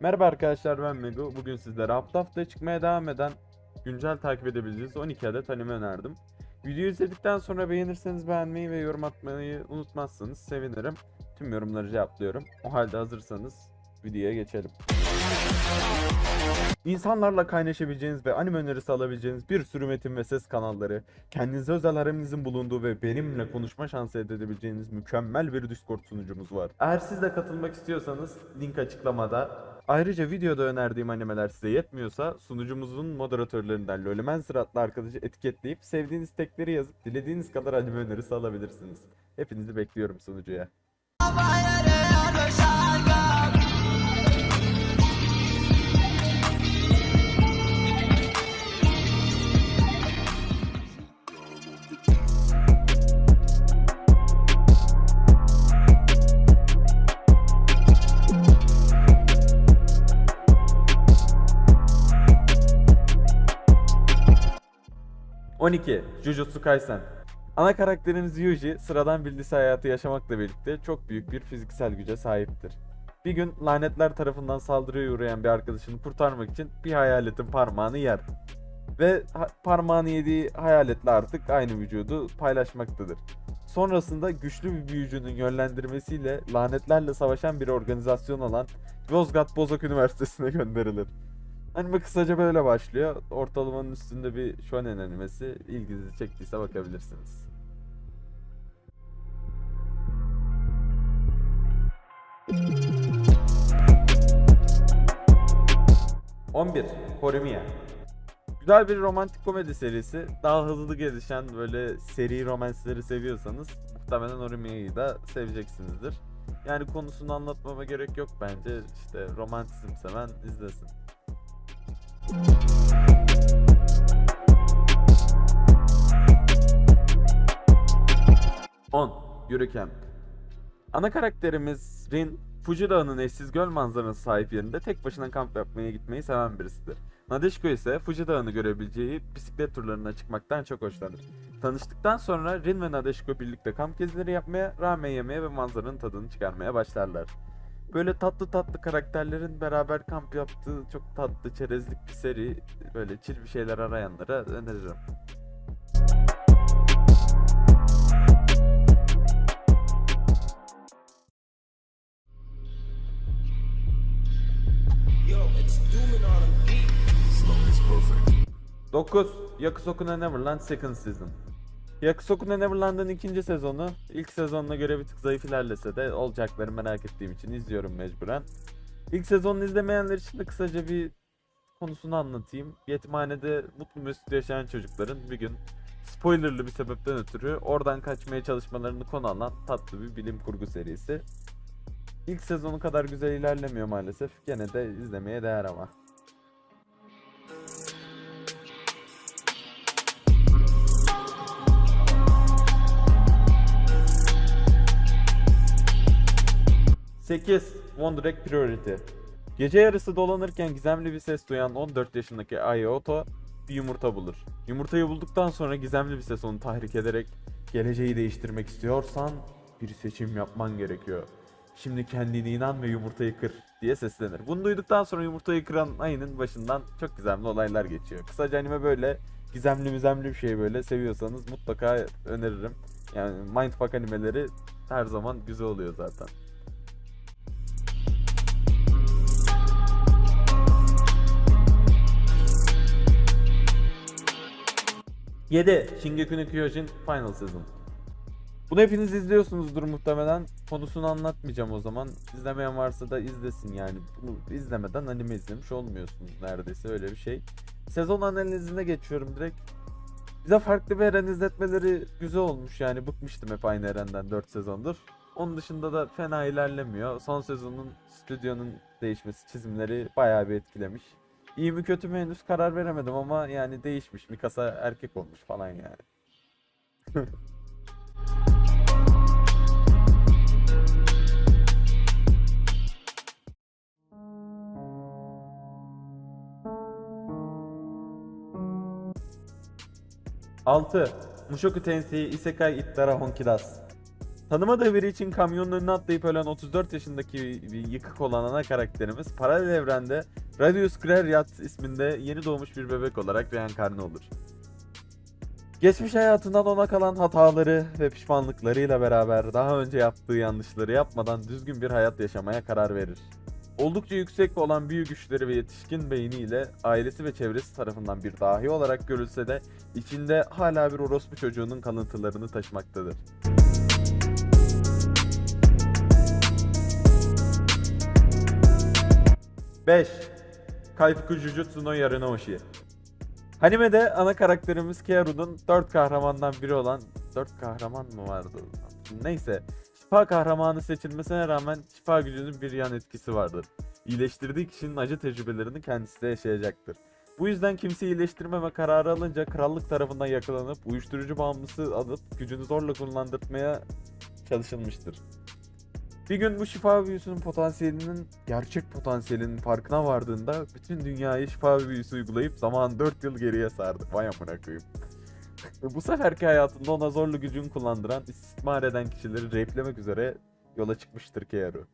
Merhaba arkadaşlar ben Megu. Bugün sizlere hafta hafta çıkmaya devam eden güncel takip edebileceğiniz 12 adet anime önerdim. Videoyu izledikten sonra beğenirseniz beğenmeyi ve yorum atmayı unutmazsanız sevinirim. Tüm yorumları cevaplıyorum. O halde hazırsanız videoya geçelim. İnsanlarla kaynaşabileceğiniz ve anime önerisi alabileceğiniz bir sürü metin ve ses kanalları, kendinize özel hareminizin bulunduğu ve benimle konuşma şansı elde edebileceğiniz mükemmel bir Discord sunucumuz var. Eğer siz de katılmak istiyorsanız link açıklamada. Ayrıca videoda önerdiğim animeler size yetmiyorsa sunucumuzun moderatörlerinden Lolemenser adlı arkadaşı etiketleyip sevdiğiniz tekleri yazıp dilediğiniz kadar anime önerisi alabilirsiniz. Hepinizi bekliyorum sunucuya. ...12. Jujutsu Kaisen Ana karakterimiz Yuji, sıradan bir lise hayatı yaşamakla birlikte çok büyük bir fiziksel güce sahiptir. Bir gün lanetler tarafından saldırıya uğrayan bir arkadaşını kurtarmak için bir hayaletin parmağını yer. Ve parmağını yediği hayaletle artık aynı vücudu paylaşmaktadır. Sonrasında güçlü bir büyücünün yönlendirmesiyle lanetlerle savaşan bir organizasyon olan Yozgat Bozok Üniversitesi'ne gönderilir. Anime kısaca böyle başlıyor. Ortalamanın üstünde bir shonen animesi. İlginizi çektiyse bakabilirsiniz. ...11. Horimiya Güzel bir romantik komedi serisi. Daha hızlı gelişen böyle seri romansları seviyorsanız... ...muhtemelen Horimiya'yı da seveceksinizdir. Yani konusunu anlatmama gerek yok bence. İşte romantizm seven izlesin. 10. Yürü Camp Ana karakterimiz Rin, Fuji Dağı'nın eşsiz göl manzarası sahip yerinde tek başına kamp yapmaya gitmeyi seven birisidir. Nadeshiko ise Fuji Dağı'nı görebileceği bisiklet turlarına çıkmaktan çok hoşlanır. Tanıştıktan sonra Rin ve Nadeshiko birlikte kamp gezileri yapmaya, ramen yemeye ve manzaranın tadını çıkarmaya başlarlar. Böyle tatlı tatlı karakterlerin beraber kamp yaptığı çok tatlı çerezlik bir seri, böyle chill bir şeyler arayanlara öneririm. Yo, it's dooming on a beat. Slow is perfect. 9. Yakusoku no Neverland Second Season Yakusoku no Neverland'ın ikinci sezonu ilk sezonuna göre bir tık zayıf ilerlese de olacakları merak ettiğim için izliyorum mecburen. İlk sezonunu izlemeyenler için de kısaca bir konusunu anlatayım. Yetimhanede mutlu mesut yaşayan çocukların bir gün spoilerlı bir sebepten ötürü oradan kaçmaya çalışmalarını konu alan tatlı bir bilim kurgu serisi. İlk sezonu kadar güzel ilerlemiyor maalesef. Gene de izlemeye değer ama. Sekiz One Direct Priority Gece yarısı dolanırken gizemli bir ses duyan 14 yaşındaki Ayoto bir yumurta bulur. Yumurtayı bulduktan sonra gizemli bir ses onu tahrik ederek geleceği değiştirmek istiyorsan bir seçim yapman gerekiyor. Şimdi kendine inan ve yumurtayı kır diye seslenir. Bunu duyduktan sonra yumurtayı kıran ayının başından çok gizemli olaylar geçiyor. Kısaca anime böyle gizemli mizemli bir şey böyle seviyorsanız mutlaka öneririm. Yani mindfuck animeleri her zaman güzel oluyor zaten. Yedi Shingeki no Kyojin Final Season. Bunu hepiniz izliyorsunuzdur muhtemelen. Konusunu anlatmayacağım o zaman. İzlemeyen varsa da izlesin yani. Bunu izlemeden anime izlemiş olmuyorsunuz neredeyse öyle bir şey. Sezon analizine geçiyorum direkt. Bize farklı bir eren izletmeleri güzel olmuş yani bıkmıştım hep aynı erenden 4 sezondur. Onun dışında da fena ilerlemiyor. Son sezonun stüdyonun değişmesi, çizimleri bayağı bir etkilemiş. İyi mi kötü mü henüz karar veremedim ama yani değişmiş. Mikasa erkek olmuş falan yani. Altı. Mushoku Tensei Isekai Ittara Honkidas. Tanımadığı biri için kamyonun önüne atlayıp ölen 34 yaşındaki bir yıkık olan ana karakterimiz paralel evrende Radius Greryat isminde yeni doğmuş bir bebek olarak reenkarne olur. Geçmiş hayatından ona kalan hataları ve pişmanlıklarıyla beraber daha önce yaptığı yanlışları yapmadan düzgün bir hayat yaşamaya karar verir. Oldukça yüksek olan büyü güçleri ve yetişkin beyniyle ailesi ve çevresi tarafından bir dahi olarak görülse de içinde hala bir orospu çocuğunun kalıntılarını taşımaktadır. Beş. Kaifuku Jujutsu no Yarinaoshi. Animede ana karakterimiz Kiaru'nun dört kahramandan biri olan dört kahraman mı vardı? Neyse. Şifa kahramanı seçilmesine rağmen şifa gücünün bir yan etkisi vardır. İyileştirdiği kişinin acı tecrübelerini kendisi de yaşayacaktır. Bu yüzden kimseyi iyileştirmeme kararı alınca krallık tarafından yakalanıp uyuşturucu bağımlısı alıp gücünü zorla kullandırtmaya çalışılmıştır. Bir gün bu şifa büyüsünün potansiyelinin gerçek potansiyelinin farkına vardığında bütün dünyayı şifa büyüsü uygulayıp zaman 4 yıl geriye sardı. Vay amına koyayım. bu seferki hayatında ona zorlu gücünü kullandıran, istismar eden kişileri raplemek üzere yola çıkmıştır Kearu.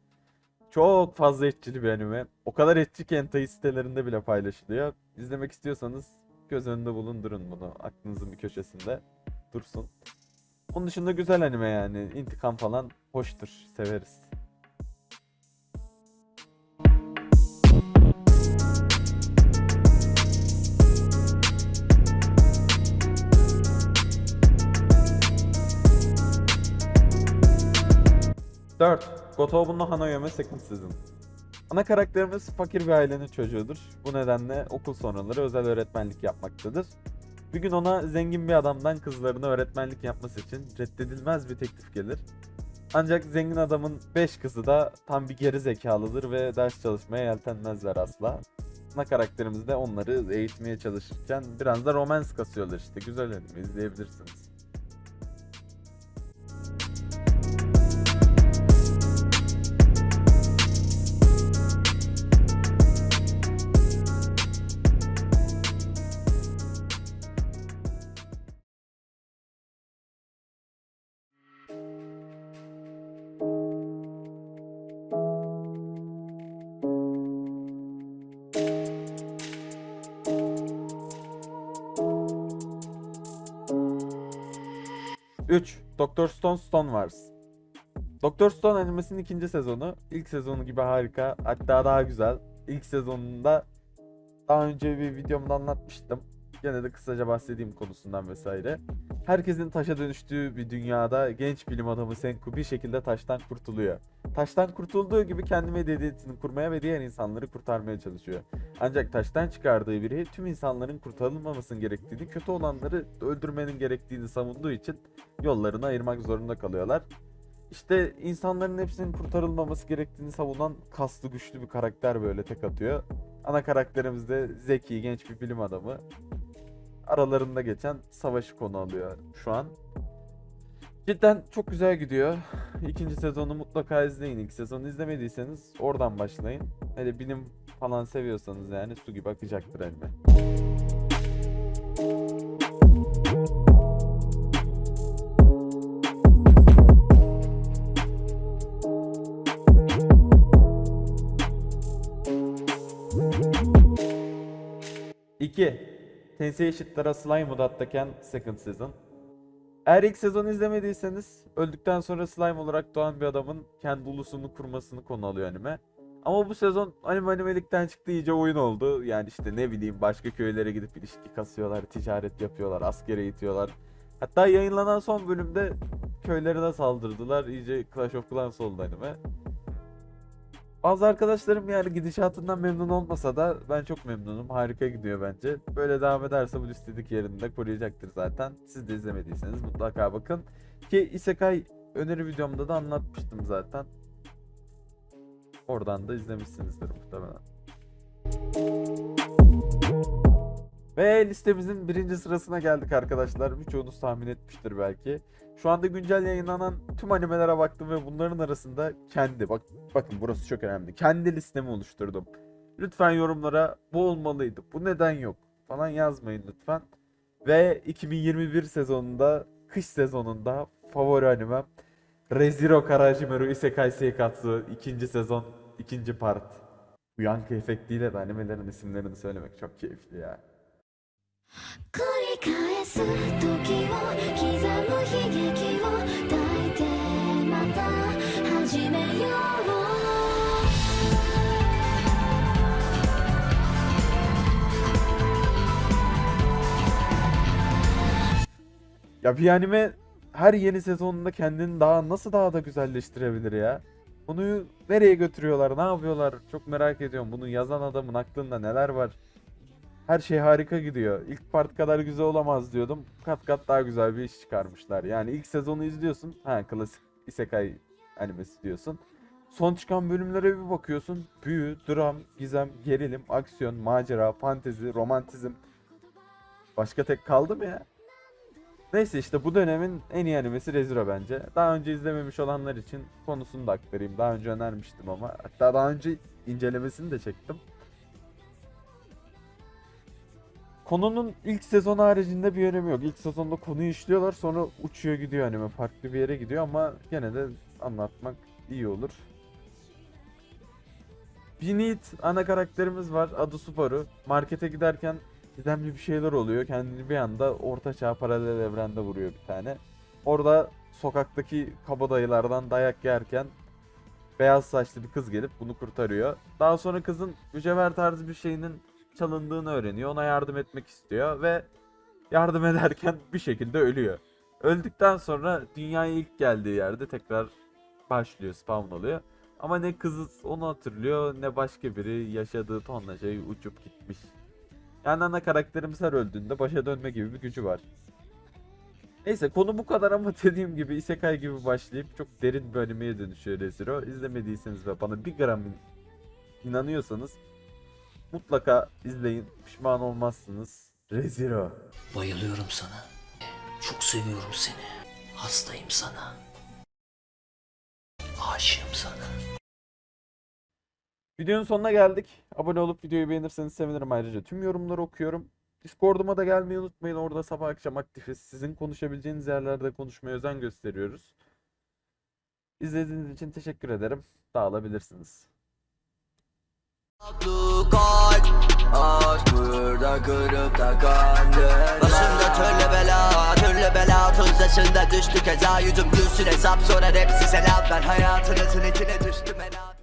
Çok fazla etçili bir anime. O kadar etçi ki hentai sitelerinde bile paylaşılıyor. İzlemek istiyorsanız göz önünde bulundurun bunu. Aklınızın bir köşesinde dursun. Onun dışında güzel anime yani. İntikam falan hoştur. Severiz. Dört. Gotobu no Hanoyome Second Season. Ana karakterimiz fakir bir ailenin çocuğudur. Bu nedenle okul sonraları özel öğretmenlik yapmaktadır. Bir gün ona zengin bir adamdan kızlarına öğretmenlik yapması için reddedilmez bir teklif gelir. Ancak zengin adamın 5 kızı da tam bir geri zekalıdır ve ders çalışmaya yeltenmezler asla. Ana karakterimiz de onları eğitmeye çalışırken biraz da romans kasıyorlar işte. Güzel anime izleyebilirsiniz. Üç, Doctor Stone Stone Wars. Doctor Stone animesinin ikinci sezonu. İlk sezonu gibi harika. Hatta daha güzel. İlk sezonunda daha önce bir videomda anlatmıştım. Gene de kısaca bahsedeyim konusundan vesaire. Herkesin taşa dönüştüğü bir dünyada genç bilim adamı Senku bir şekilde taştan kurtuluyor. Taştan kurtulduğu gibi kendi medeniyetini kurmaya ve diğer insanları kurtarmaya çalışıyor. Ancak taştan çıkardığı biri tüm insanların kurtarılmamasının gerektiğini, kötü olanları öldürmenin gerektiğini savunduğu için yollarını ayırmak zorunda kalıyorlar. İşte insanların hepsinin kurtarılmaması gerektiğini savunan kaslı güçlü bir karakter böyle tek atıyor. Ana karakterimiz de zeki genç bir bilim adamı. Aralarında geçen savaşı konu alıyor şu an. Cidden çok güzel gidiyor. İkinci sezonu mutlaka izleyin. İlk sezonu izlemediyseniz oradan başlayın. Hele bilim falan seviyorsanız yani su gibi akacaktır anime. İki. Tensei Shitara Slime Mood Attacken Second Season. Eğer ilk sezonu izlemediyseniz öldükten sonra slime olarak doğan bir adamın kendi ulusunu kurmasını konu alıyor anime. Ama bu sezon anime animelikten çıktı iyice oyun oldu. Yani işte ne bileyim başka köylere gidip ilişki kasıyorlar, ticaret yapıyorlar, askere eğitiyorlar. Hatta yayınlanan son bölümde köylere de saldırdılar. İyice Clash of Clans oldu anime. Bazı arkadaşlarım yani gidişatından memnun olmasa da ben çok memnunum. Harika gidiyor bence. Böyle devam ederse bu listedeki yerini de koruyacaktır zaten. Siz de izlemediyseniz mutlaka bakın. Ki Isekai öneri videomda da anlatmıştım zaten. Oradan da izlemişsinizdir muhtemelen. Ve listemizin birinci sırasına geldik arkadaşlar. Birçoğunuz tahmin etmiştir belki. Şu anda güncel yayınlanan tüm animelere baktım ve bunların arasında kendi, bak bakın burası çok önemli. Kendi listemi oluşturdum. Lütfen yorumlara bu olmalıydı, bu neden yok falan yazmayın lütfen. Ve 2021 sezonunda, kış sezonunda favori animem Reziro Karajimeru Isekai Seikatsu 2. sezon 2. part. Bu yankı efektiyle de animelerin isimlerini söylemek çok keyifli ya. Ya bir anime her yeni sezonunda kendini daha nasıl daha da güzelleştirebilir ya? Bunu nereye götürüyorlar, ne yapıyorlar? Çok merak ediyorum. Bunu yazan adamın aklında neler var? Her şey harika gidiyor. İlk part kadar güzel olamaz diyordum. Kat kat daha güzel bir iş çıkarmışlar. Yani ilk sezonu izliyorsun. Ha klasik isekai animesi diyorsun. Son çıkan bölümlere bir bakıyorsun. Büyü, dram, gizem, gerilim, aksiyon, macera, fantezi, romantizm. Başka tek kaldı mı ya? Neyse işte bu dönemin en iyi animesi Rezero bence. Daha önce izlememiş olanlar için konusunu da aktarayım. Daha önce önermiştim ama. Hatta daha önce incelemesini de çektim. Konunun ilk sezon haricinde bir önemi yok. İlk sezonda konuyu işliyorlar sonra uçuyor gidiyor anime. Farklı bir yere gidiyor ama gene de anlatmak iyi olur. Binit ana karakterimiz var. Adı Subaru. Markete giderken gizemli bir şeyler oluyor. Kendini bir anda orta çağ paralel evrende vuruyor bir tane. Orada sokaktaki kabadayılardan dayak yerken beyaz saçlı bir kız gelip bunu kurtarıyor. Daha sonra kızın mücevher tarzı bir şeyinin çalındığını öğreniyor. Ona yardım etmek istiyor ve yardım ederken bir şekilde ölüyor. Öldükten sonra dünyaya ilk geldiği yerde tekrar başlıyor, spawn oluyor. Ama ne kızı onu hatırlıyor ne başka biri yaşadığı tonla şey uçup gitmiş. Yani ana karakterimiz her öldüğünde başa dönme gibi bir gücü var. Neyse konu bu kadar ama dediğim gibi Isekai gibi başlayıp çok derin bir animeye dönüşüyor Rezero. İzlemediyseniz ve bana bir gram in- inanıyorsanız mutlaka izleyin. Pişman olmazsınız. Rezero. Bayılıyorum sana. Çok seviyorum seni. Hastayım sana. Aşığım sana. Videonun sonuna geldik. Abone olup videoyu beğenirseniz sevinirim ayrıca. Tüm yorumları okuyorum. Discord'uma da gelmeyi unutmayın. Orada sabah akşam aktifiz. Sizin konuşabileceğiniz yerlerde konuşmaya özen gösteriyoruz. İzlediğiniz için teşekkür ederim. Dağılabilirsiniz. Kalp Aşk burada kırıp da kandın Başımda türlü bela Türlü bela. Tuzlaşında düştü keza. Yüzüm gülsün hesap sorar hepsi selam. Ben hayatınızın içine düştüm helal